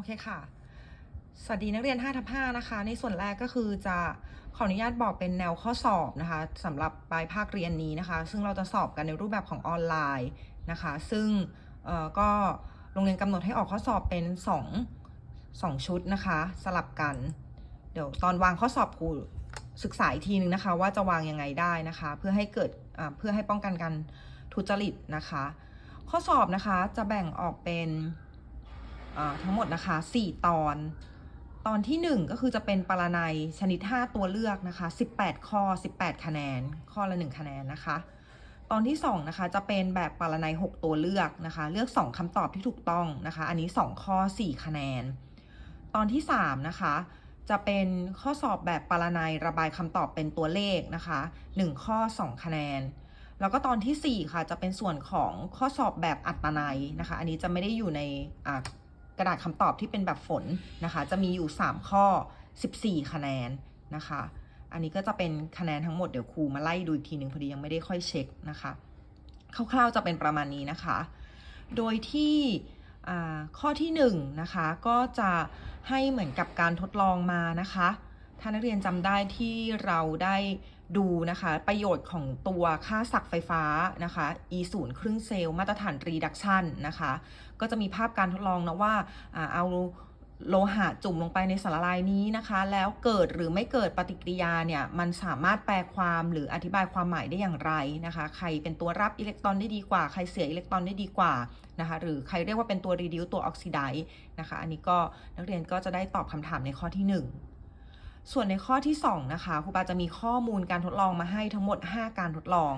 อเคค่ะ สวัสดีนักเรียน5ทับ5นะคะ ในส่วนแรกก็คือจะขออนุญาตบอกเป็นแนวข้อสอบนะคะสำหรับปลายภาคเรียนนี้นะคะ ซึ่งเราจะสอบกันในรูปแบบของออนไลน์นะคะ ซึ่งก็โรงเรียนกำหนดให้ออกข้อสอบเป็น 2 2 ชุดนะคะ สลับกัน เดี๋ยวตอนวางข้อสอบครูศึกษาอีกทีนึงนะคะ ว่าจะวางยังไงได้นะคะ เพื่อให้เกิดเพื่อให้ป้องกันการทุจริตนะคะ ข้อสอบนะคะจะแบ่งออกเป็น ทั้งหมดนะคะ 4 ตอน ตอนที่ 1 ก็คือจะเป็นปรนัยชนิด 5 ตัวเลือกนะคะ 18 ข้อ 18 คะแนน ข้อละ 1 คะแนนนะคะ ตอนที่ 2 นะคะ จะเป็นแบบปรนัย 6 ตัวเลือกนะคะ เลือก 2คำตอบที่ถูกต้องนะคะ อันนี้ 2 ข้อ 4 คะแนน ตอนที่ 3 นะคะจะเป็นข้อสอบแบบปรนัยระบายคำตอบเป็นตัวเลขนะคะ 1 ข้อ 2 คะแนน แล้วก็ตอนทีสี่ 4 ค่ะ จะเป็นส่วนของข้อสอบแบบอัตนัยนะคะ อันนี้จะไม่ได้อยู่ใน กระดาษคำตอบที่เป็นแบบฝนนะคะ จะมีอยู่ 3 ข้อ 14 คะแนนนะคะ อันนี้ก็จะเป็นคะแนนทั้งหมดเดี๋ยวครูมาไล่ดูอีกทีหนึ่งพอดียังไม่ได้ค่อยเช็คนะคะคร่าวๆจะเป็นประมาณนี้นะคะ โดยที่ข้อที่1นนะคะก็จะให้เหมือนกับการทดลองมานะคะ ถ้านักเรียนจำได้ที่เราได้ ดูนะคะประโยชน์ของตัวค่าศักไฟฟ้านะคะ e 0ครึ่งเซลล์มาตรฐาน reduction นะคะ ก็จะมีภาพการทดลองนะว่าเอาโลหะจุ่มลงไปในสารละลายนี้นะคะ แล้วเกิดหรือไม่เกิดปฏิกิริยาเนี่ยมันสามารถแปลความหรืออธิบายความหมายได้อย่างไรนะคะ ใครเป็นตัวรับอิเล็กตรอนได้ดีกว่า ใครเสียอิเล็กตรอนได้ดีกว่านะคะ หรือใครเรียกว่าเป็นตัว reduce ตัว oxidize นะคะ อันนี้ก็นักเรียนก็จะได้ตอบคำถามในข้อที่ 1 ส่วนในข้อที่ 2 นะคะครูปาจะมีข้อมูลการทดลองมาให้ทั้งหมด 5 การทดลอง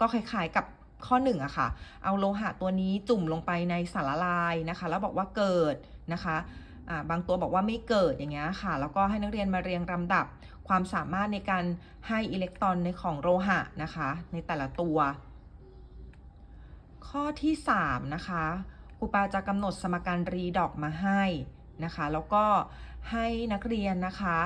ก็คล้ายๆกับข้อ1อะค่ะ เอาโลหะตัวนี้จุ่มลงไปในสารละลายนะคะ แล้วบอกว่าเกิดนะคะบางตัวบอกว่าไม่เกิดอย่างเงี้ยค่ะ แล้วก็ให้นักเรียนมาเรียงลำดับความสามารถในการให้อิเล็กตรอนในของโลหะนะคะ ในแต่ละตัว ข้อที่ 3 นะคะครูปาจะกำหนดสมการรีดอกมาให้นะคะ แล้วก็ให้นักเรียนนะคะ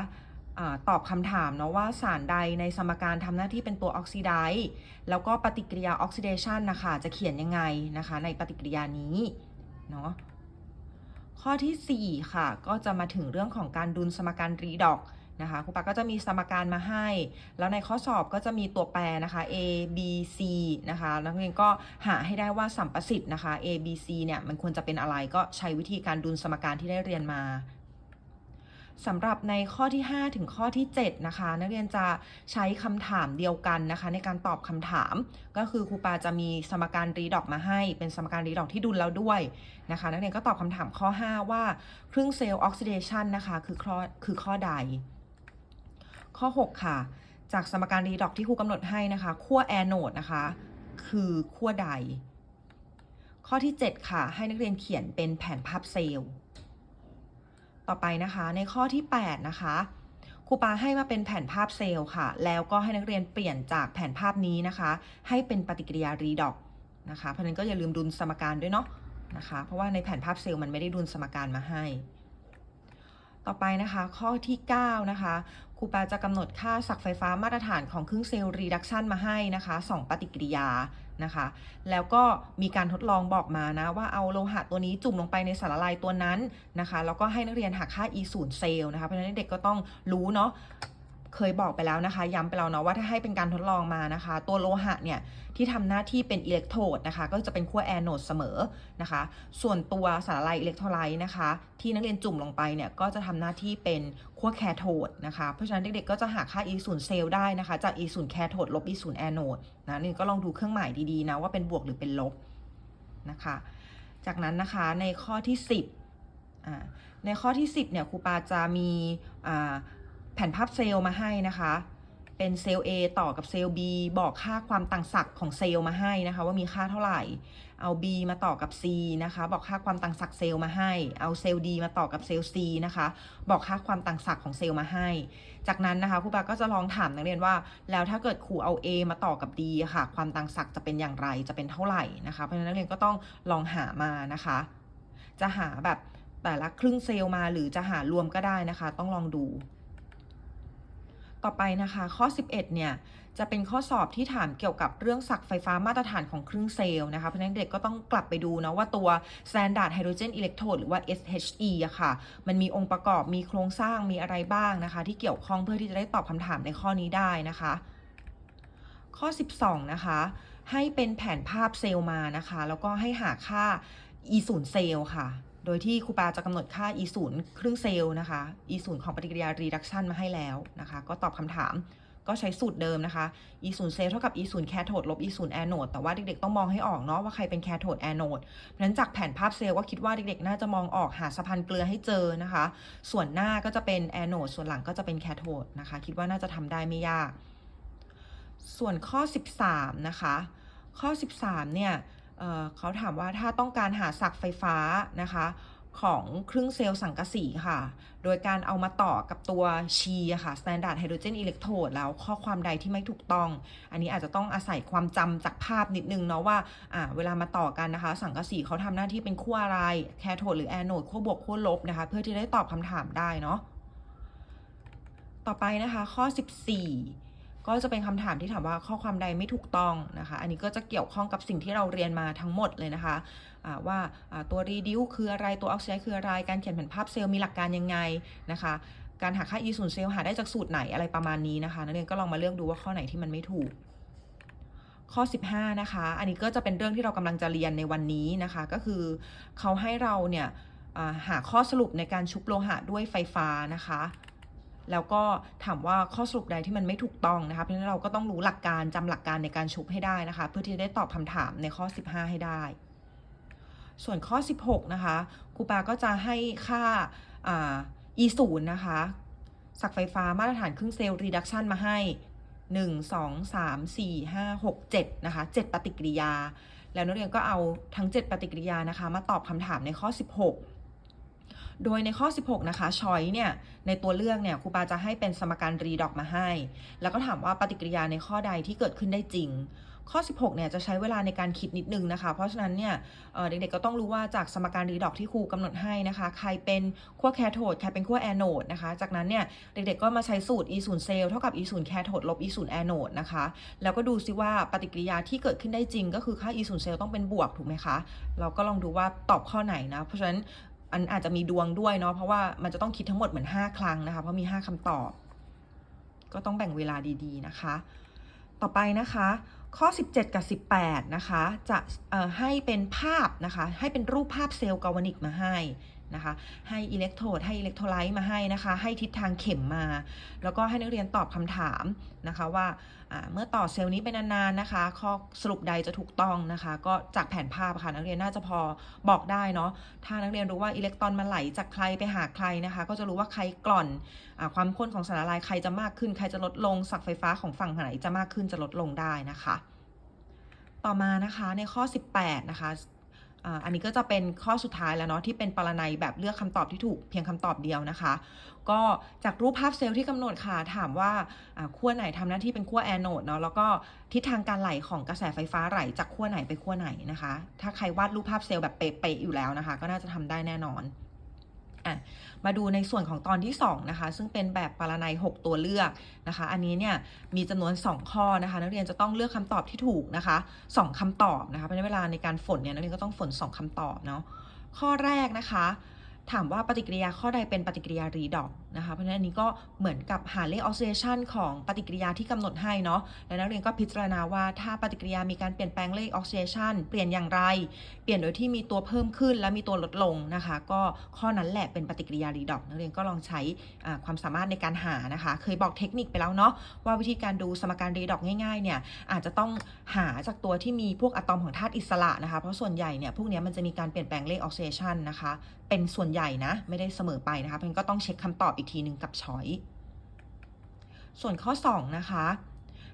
ตอบคำถามเนาะว่าสารใดในสมการทำหน้าที่เป็นตัวออกซิไดซ์แล้วก็ปฏิกิริยาออกซิเดชันนะคะจะเขียนยังไงนะคะ ในปฏิกิริยานี้เนาะข้อทีสี่ 4 ค่ะ ก็จะมาถึงเรื่องของการดุลสมการรีดอกนะคะครูปาก็จะมีสมการมาให้ แล้วในข้อสอบก็จะมีตัวแปรนะคะ a b c นะคะนักเรียนก็หาให้ได้ว่าสัมประสิทธิ์นะคะ a b c เนี่ยมันควรจะเป็นอะไรก็ใช้วิธีการดุลสมการที่ได้เรียนมา สำหรับในข้อที่ 5 ถึงข้อที่ 7 นะคะ นักเรียนจะใช้คำถามเดียวกันนะคะ ในการตอบคำถาม ก็คือครูปาจะมีสมการรีดอกมาให้ เป็นสมการรีดอกที่ดุลแล้วด้วยนะคะ นักเรียนก็ตอบคำถามข้อ 5 ว่าครึ่งเซลล์ออกซิเดชันนะคะคือข้อคือข้อใด ข้อ 6 ค่ะ จากสมการรีดอกที่ครูกำหนดให้นะคะขั้วแอนโดนะคะ คือขั้วใด ข้อที่ 7 ค่ะ ให้นักเรียนเขียนเป็นแผนภาพเซลล์ ต่อไปนะคะ ในข้อที่ 8 นะคะครูปาให้มาเป็นแผนภาพเซลล์ค่ะ แล้วก็ให้นักเรียนเปลี่ยนจากแผนภาพนี้นะคะ ให้เป็นปฏิกิริยารีดอกนะคะ เพราะนั้นก็อย่าลืมดุลสมการด้วยเนาะนะคะ เพราะว่าในแผนภาพเซลล์มันไม่ได้ดุลสมการมาให้ ต่อไปนะคะ ข้อที่ 9 นะคะ ครูแปาจะกำหนดค่าศักไฟฟ้ามาตรฐานของครึ่งเซลล์รีดักชันมาให้นะคะ 2 ปฏิกิริยานะคะ แล้วก็มีการทดลองบอกมานะ ว่าเอาโลหะตัวนี้จุ่มลงไปในสารละลายตัวนั้นนะคะ แล้วก็ให้นักเรียนหาค่า e 0เซลล์นะคะ เพราะฉะนั้นเด็กก็ต้องรู้เนาะ เคยบอกไปแล้วนะคะ ย้ำไปแล้วเนาะว่าถ้าให้เป็นการทดลองมานะคะ ตัวโลหะเนี่ยที่ทำหน้าที่เป็นอิเล็กโทรดนะคะ ก็จะเป็นขั้วแอนโนดเสมอนะคะ ส่วนตัวสารละลายอิเล็กโทรไลต์นะคะ ที่นักเรียนจุ่มลงไปเนี่ยก็จะทำหน้าที่เป็นขั้วแคโทดนะคะ เพราะฉะนั้นเด็กๆก็จะหาค่า e 0เซลล์ได้นะคะ จาก e 0แคโทดลบ e 0แอนโนดนะนี่ก็ลองดูเครื่องหมายดีๆนะว่าเป็นบวกหรือเป็นลบนะคะ จากนั้นนะคะในข้อที่ 10อ่าในข้อที่ 10เนี่ยครูปาจะมีอ่า แผ่นภาพเซลล์มาให้นะคะ เป็นเซลล์ A ต่อกับเซลล์ B บอกค่าความต่างศักย์ของเซลล์มาให้นะคะ ว่ามีค่าเท่าไหร่ เอา B มาต่อกับ C นะคะ บอกค่าความต่างศักย์เซลล์มาให้ เอาเซลล์ D มาต่อกับเซลล์ C นะคะ บอกค่าความต่างศักย์ของเซลล์มาให้ จากนั้นนะคะครูปาก็จะลองถามนักเรียนว่า แล้วถ้าเกิดครูเอา A มาต่อกับ D ค่ะ ความต่างศักย์จะเป็นอย่างไร จะเป็นเท่าไหร่นะคะ เพราะฉะนั้นนักเรียนก็ต้องลองหามานะคะ จะหาแบบแต่ละครึ่งเซลล์มาหรือจะหารวมก็ได้นะคะ ต้องลองดู ต่อไปนะคะข้อ 11 เนี่ย จะเป็นข้อสอบที่ถามเกี่ยวกับเรื่องศักไฟฟ้ามาตรฐานของเครื่องเซลล์นะคะเพราะนั้นเด็กก็ต้องกลับไปดูนะว่าตัว Standard Hydrogen Electrode หรือว่า SHE อะค่ะ มันมีองค์ประกอบมีโครงสร้างมีอะไรบ้างนะคะ ที่เกี่ยวข้องเพื่อที่จะได้ตอบคำถามในข้อนี้ได้นะคะ ข้อ 12 นะคะ ให้เป็นแผนภาพเซลล์มานะคะ แล้วก็ให้หาค่า e 0เซลล์ค่ะ โดยที่ครูปาจะกำหนดค่า e 0ครึ่งเซลล์นะคะ e 0ของปฏิกิริยา reduction มาให้แล้วนะคะ ก็ตอบคำถามก็ใช้สูตรเดิมนะคะ e 0เซลล์เท่ากับ e 0แคโทดลบ e 0แอนโนดแต่ว่าเด็กๆ ต้องมองให้ออกเนาะว่าใครเป็นแคโทดแอนโนดเพราะฉะนั้นจากแผนภาพเซลล์ก็คิดว่าเด็กๆ น่าจะมองออกหาสะพานเกลือให้เจอนะคะ ส่วนหน้าก็จะเป็นแอนโนดส่วนหลังก็จะเป็นแคโทดนะคะ คิดว่าน่าจะทำได้ไม่ยาก ส่วนข้อ 13 นะคะ ข้อ 13 เนี่ย เเขาถามว่าถ้าต้องการหาศักไฟฟ้านะคะของเครื่องเซลล์สังกะสีค่ะ โดยการเอามาต่อกับตัวชีค่ะ Standard Hydrogen Electrode แล้วข้อความใดที่ไม่ถูกต้อง อันนี้อาจจะต้องอาศัยความจำจากภาพนิดนึงเนาะว่า อ่า เวลามาต่อกันนะคะ สังกะสีเขาทำหน้าที่เป็นขั้วอะไร แคโทดหรือแอนโนดขั้วบวกขั้วลบนะคะ เพื่อที่จะได้ตอบคำถามได้เนาะ ต่อไปนะคะ ข้อ 14 ก็จะเป็นคำถามที่ถามว่าข้อความใดไม่ถูกต้องนะคะ อันนี้ก็จะเกี่ยวข้องกับสิ่งที่เราเรียนมาทั้งหมดเลยนะคะะว่าตัว reduce คืออะไรตัว oxide คืออะไร การเขียนแผนภาพเซลล์มีหลักการยังไงนะคะการหาค่า e 0เซลล์หาได้จากสูตรไหนอะไรประมาณนี้นะคะนักเรียนก็ลองมาเลือกดูว่าข้อไหนที่มันไม่ถูก ข้อ 15 นะคะ อันนี้ก็จะเป็นเรื่องที่เรากำลังจะเรียนในวันนี้นะคะ ก็คือเขาให้เราเนี่ยหาข้อสรุปในการชุบโลหะด้วยไฟฟ้านะคะ แล้วก็ถามว่าข้อสรุปใดที่มันไม่ถูกต้องนะคะ เพราะฉะนั้นเราก็ต้องรู้หลักการจำหลักการในการชุบให้ได้นะคะ เพื่อที่จะได้ตอบคำถามในข้อ 15 ให้ได้ ส่วนข้อ 16 นะคะครูปาก็จะให้ค่าอ่า e 0นะคะศักไฟฟ้ามาตรฐานครึ่งเซลล์ reduction มาให้ 1 2 3 4 5 6 7 นะคะ 7 ปฏิกิริยา แล้วนักเรียนก็เอาทั้ง 7 ปฏิกิริยานะคะ มาตอบคำถามในข้อ 16 โดยในข้อ 16 นะคะชอยเนี่ย ในตัวเลือกเนี่ยครูปาจะให้เป็นสมการรีดอกมาให้ แล้วก็ถามว่าปฏิกิริยาในข้อใดที่เกิดขึ้นได้จริง ข้อ 16 เนี่ยจะใช้เวลาในการคิดนิดนึงนะคะ เพราะฉะนั้นเนี่ยเด็กๆก็ต้องรู้ว่าจากสมการรีดอกที่ครูกำหนดให้นะคะ ใครเป็นขั้วแคโทดใครเป็นขั้วแอนโนดนะคะ จากนั้นเนี่ยเด็กๆก็มาใช้สูตร e 0เซลเท่ากับ e 0แคโทดลบ e 0แอนโนดนะคะ แล้วก็ดูซิว่าปฏิกิริยาที่เกิดขึ้นได้จริง ก็คือค่า e 0เซลต้องเป็นบวกถูกไหมคะ เราก็ลองดูว่าตอบข้อไหนนะ เพราะฉะนั้น อันอาจจะมีดวงด้วยเนาะเพราะว่ามันจะต้องคิดทั้งหมดเหมือน 5 ครั้งนะคะ เพราะมี 5คำตอบ ก็ต้องแบ่งเวลาดีๆนะคะ ต่อไปนะคะ ข้อ 17 กับ 18 นะคะ จะให้เป็นภาพนะคะ ให้เป็นรูปภาพเซลล์กาวนิกมาให้ นะคะ ให้อิเล็กโทรดให้อิเล็กโทรไลต์มาให้นะคะ ให้ทิศทางเข็มมา แล้วก็ให้นักเรียนตอบคำถามนะคะว่าเมื่อต่อเซลล์นี้ไปนานๆนะคะ ข้อสรุปใดจะถูกต้องนะคะ ก็จากแผนภาพค่ะนักเรียนน่าจะพอบอกได้เนาะถ้านักเรียนรู้ว่าอิเล็กตรอนมันไหลจากใครไปหาใครนะคะ ก็จะรู้ว่าใครกล่อนอความข้นของสารละลายใครจะมากขึ้น ใครจะลดลงศักไฟฟ้าของฝั่งไหนจะมากขึ้นจะลดลงได้นะคะ ต่อมานะคะในข้อ 18 นะคะ อันนี้ก็จะเป็นข้อสุดท้ายแล้วเนาะที่เป็นปรนัยแบบเลือกคำตอบที่ถูกเพียงคำตอบเดียวนะคะ ก็จากรูปภาพเซลล์ที่กำหนดค่ะถามว่าขั้วไหนทำหน้าที่เป็นขั้วแอนโนดเนาะแล้วก็ทิศทางการไหลของกระแสไฟฟ้าไหลจากขั้วไหนไปขั้วไหนนะคะ ถ้าใครวาดรูปภาพเซลล์แบบเป๊ะๆอยู่แล้วนะคะ ก็น่าจะทำได้แน่นอน อะมาดูในส่วนของตอนที่2นะคะซึ่งเป็นแบบปรนัย 6 ตัวเลือกนะคะ อันนี้เนี่ยมีจำนวน 2 ข้อนะคะ นักเรียนจะต้องเลือกคำตอบที่ถูกนะคะ 2คำตอบนะคะเพราะฉะนั้นเวลาในการฝนเนี่ยนักเรียนก็ต้องฝน 2คำตอบเนาะข้อแรกนะคะ ถามว่าปฏิกิริยาข้อใดเป็นปฏิกิริยารีดอกนะคะเพราะฉะนั้นอันนี้ก็เหมือนกับหาเลขออกซิเดชันของปฏิกิริยาที่กำหนดให้เนาะแล้วนักเรียนก็พิจารณาว่าถ้าปฏิกิริยามีการเปลี่ยนแปลงเลขออกซิเดชันเปลี่ยนอย่างไร เปลี่ยนโดยที่มีตัวเพิ่มขึ้นและมีตัวลดลงนะคะ ก็ข้อนั้นแหละเป็นปฏิกิริยารีดอกนักเรียนก็ลองใช้ความสามารถในการหานะคะ เคยบอกเทคนิคไปแล้วเนาะว่าวิธีการดูสมการรีดอกง่ายๆเนี่ยอาจจะต้องหาจากตัวที่มีพวกอะตอมของธาตุอิสระนะคะเพราะส่วนใหญ่เนี่ยพวกนี้มันจะมีการเปลี่ยนแปลงเลขออกซิเดชันนะคะเป็นส่วนใหญ่นะไม่ได้เสมอไปนะคะเพราะฉะนั้นก็ต้องเช็คคำตอบอีกทีหนึ่งกับช้อย ส่วนข้อ 2 นะคะ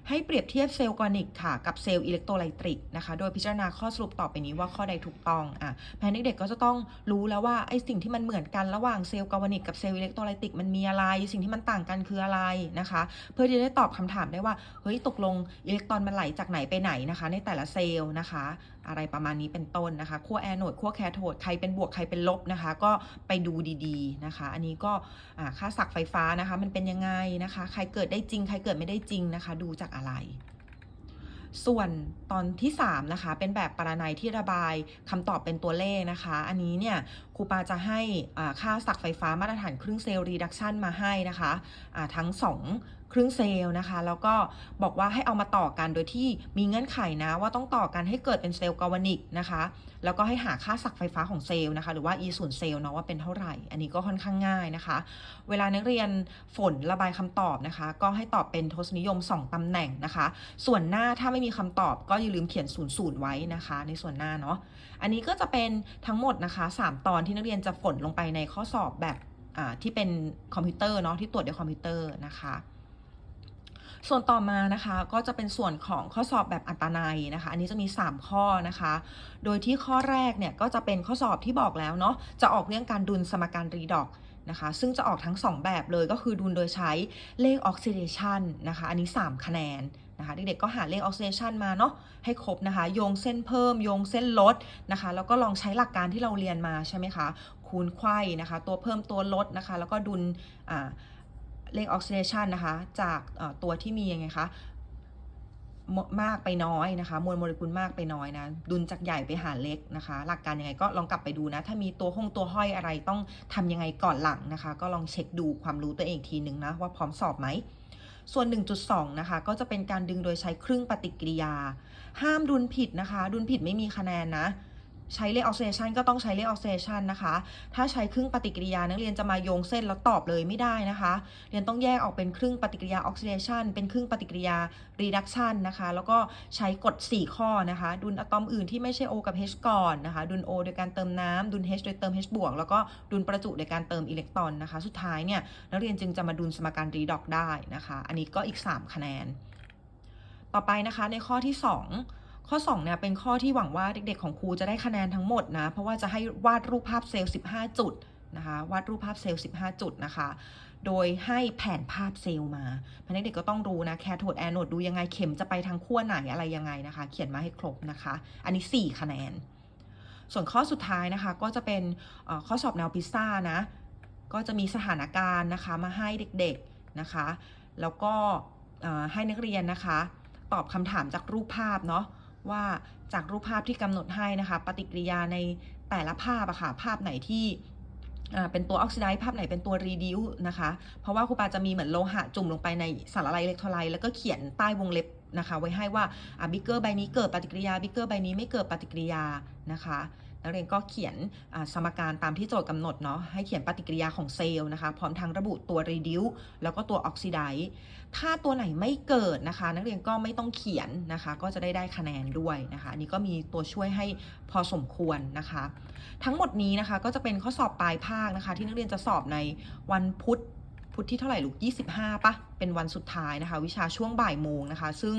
ให้เปรียบเทียบเซลล์กอนิกค่ะ กับเซลล์อิเล็กโทรไลตริกนะคะ โดยพิจารณาข้อสรุปต่อไปนี้ว่าข้อใดถูกต้องอะแพนเด็กๆก็จะต้องรู้แล้วว่าไอ้สิ่งที่มันเหมือนกันระหว่างเซลล์กานิกกับเซลล์อิเล็กโทรไลติกมันมีอะไร สิ่งที่มันต่างกันคืออะไรนะคะ เพื่อที่จะได้ตอบคำถามได้ว่าเฮ้ยตกลงอิเล็กตรอนมันไหลจากไหนไปไหนนะคะ ในแต่ละเซลล์นะคะ อะไรประมาณนี้เป็นต้นนะคะขั้วแอนโดขั้วแคโทดใครเป็นบวกใครเป็นลบนะคะ ก็ไปดูดีๆนะคะ อันนี้ก็ค่าศักย์ไฟฟ้านะคะ มันเป็นยังไงนะคะ ใครเกิดได้จริง ใครเกิดไม่ได้จริงนะคะ ดูจากอะไร ส่วนตอนที่3นะคะเป็นแบบปรนัยที่ระบายคำตอบเป็นตัวเลขนะคะ อันนี้เนี่ยครูปาจะให้ค่าศักไฟฟ้ามาตรฐานครึ่งเซลล์รีดักชันมาให้นะคะอ่าทั้ง 2 ครึ่งเซลล์นะคะ แล้วก็บอกว่าให้เอามาต่อกันโดยที่มีเงื่อนไขนะว่าต้องต่อกันให้เกิดเป็นเซลล์กาวานิกนะคะ แล้วก็ให้หาค่าศักไฟฟ้าของเซลล์นะคะ หรือว่า e ส่วนเซลล์เนาะว่าเป็นเท่าไหร่ อันนี้ก็ค่อนข้างง่ายนะคะ เวลานักเรียนฝนระบายคำตอบนะคะ ก็ให้ตอบเป็นทศนิยม 2ตำแหน่งนะคะ ส่วนหน้าถ้าไม่มีคำตอบก็อย่าลืมเขียน0ูนย์ไว้นะคะ ในส่วนหน้าเนาะอันนี้ก็จะเป็นทั้งหมดนะคะ 3 ตอนที่นักเรียนจะฝนลงไปในข้อสอบแบบที่เป็นคอมพิวเตอร์เนาะที่ตรวจด้วยคอมพิวเตอร์นะคะส่วนต่อมานะคะก็จะเป็นส่วนของข้อสอบแบบอัตนัยนะคะ อันนี้จะมี 3 ข้อนะคะ โดยที่ข้อแรกเนี่ยก็จะเป็นข้อสอบที่บอกแล้วเนาะจะออกเรื่องการดุลสมการรีดอกนะคะ ซึ่งจะออกทั้ง 2 แบบเลยก็คือดุลโดยใช้เลขออกซิเดชันนะคะ อันนี้ 3 คะแนน นะคะเด็กๆก็หาเลขออกซิเดชันมาเนาะให้ครบนะคะ โยงเส้นเพิ่ม โยงเส้นลดนะคะ แล้วก็ลองใช้หลักการที่เราเรียนมาใช่ไหมคะคูณไขว้นะคะ ตัวเพิ่มตัวลดนะคะ แล้วก็ดุลเลขออกซิเดชันนะคะ จากตัวที่มียังไงคะมากไปน้อยนะคะ มวลโมเลกุลมากไปน้อยนะดุลจากใหญ่ไปหาเล็กนะคะ หลักการยังไงก็ลองกลับไปดูนะ ถ้ามีตัวห้องตัวห้อยอะไรต้องทำยังไงก่อนหลังนะคะ ก็ลองเช็คดูความรู้ตัวเองทีนึงนะว่าพร้อมสอบไหม ส่วน 1.2 นะคะ ก็จะเป็นการดึงโดยใช้ครึ่งปฏิกิริยา ห้ามดุลผิดนะคะ ดุลผิดไม่มีคะแนนนะ ใช้เลขออกซิเดชันก็ต้องใช้เลขออกซิเดชันนะคะ ถ้าใช้ครึ่งปฏิกิริยานักเรียนจะมาโยงเส้นแล้วตอบเลยไม่ได้นะคะ เรียนต้องแยกออกเป็นครึ่งปฏิกิริยาออกซิเดชันเป็นครึ่งปฏิกิริยารีดักชันนะคะ แล้วก็ใช้กฎ 4 ข้อนะคะ ดุลอะตอมอื่นที่ไม่ใช่ O กับ H ก่อนนะคะ ดุล O โดยการเติมน้ำดุล H โดยเติม H บวก แล้วก็ดุลประจุโดยการเติมอิเล็กตรอนนะคะ สุดท้ายเนี่ยนักเรียนจึงจะมาดุลสมการรีดอกได้นะคะ อันนี้ก็อีก 3 คะแนน ต่อไปนะคะในข้อที่ 2 ข้อ2เนี่ยเป็นข้อที่หวังว่าเด็กๆของครูจะได้คะแนนทั้งหมดนะ เพราะว่าจะให้วาดรูปภาพเซลล์ 15 จุดนะคะวาดรูปภาพเซลล์ 15 จุดนะคะ โดยให้แผนภาพเซลล์มาเพราะนั้นเด็กก็ต้องรู้นะแคโทดแอนโนดดูยังไงเข็มจะไปทางขั้วไหนอะไรยังไงนะคะ เขียนมาให้ครบนะคะ อันนี้ 4 คะแนน ส่วนข้อสุดท้ายนะคะก็จะเป็นข้อสอบแนวพิซซ่านะก็จะมีสถานการณ์นะคะมาให้เด็กๆนะคะ แล้วก็ให้นักเรียนนะคะ ตอบคำถามจากรูปภาพเนาะ ว่าจากรูปภาพที่กำหนดให้นะคะ ปฏิกิริยาในแต่ละภาพอะค่ะ ภาพไหนที่เป็นตัวออกซิไดซ์ภาพไหนเป็นตัวรีดิวนะคะ เพราะว่าครูปาจะมีเหมือนโลหะจุ่มลงไปในสารละลายอิเล็กโทรไลต์แล้วก็เขียนใต้วงเล็บนะคะ ไว้ให้ว่าอ่าบิกเกอร์ใบนี้เกิดปฏิกิริยาบิกเกอร์ใบนี้ไม่เกิดปฏิกิริยานะคะ นักเรียนก็เขียนสมการตามที่โจทย์กำหนดเนาะให้เขียนปฏิกิริยาของเซลล์นะคะพร้อมทั้งระบุตัว reduce แล้วก็ตัว oxidize ถ้าตัวไหนไม่เกิดนะคะ นักเรียนก็ไม่ต้องเขียนนะคะ ก็จะได้ได้คะแนนด้วยนะคะอันนี้ก็มีตัวช่วยให้พอสมควรนะคะ ทั้งหมดนี้นะคะก็จะเป็นข้อสอบปลายภาคนะคะ ที่นักเรียนจะสอบในวันพุธ พุธที่เท่าไหร่ลูก 25ปะเป็นวันสุดท้ายนะคะ วิชาช่วงบ่ายโมงนะคะ ซึ่ง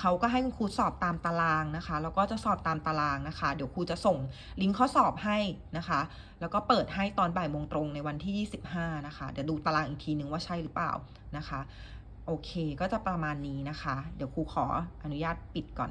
เขาก็ให้คุณครูสอบตามตารางนะคะ แล้วก็จะสอบตามตารางนะคะ เดี๋ยวครูจะส่งลิงก์ข้อสอบให้นะคะ แล้วก็เปิดให้ตอนบ่ายโมงตรงในวันที่ 25 นะคะ เดี๋ยวดูตารางอีกทีนึงว่าใช่หรือเปล่านะคะ โอเคก็จะประมาณนี้นะคะ เดี๋ยวครูขออนุญาตปิดก่อน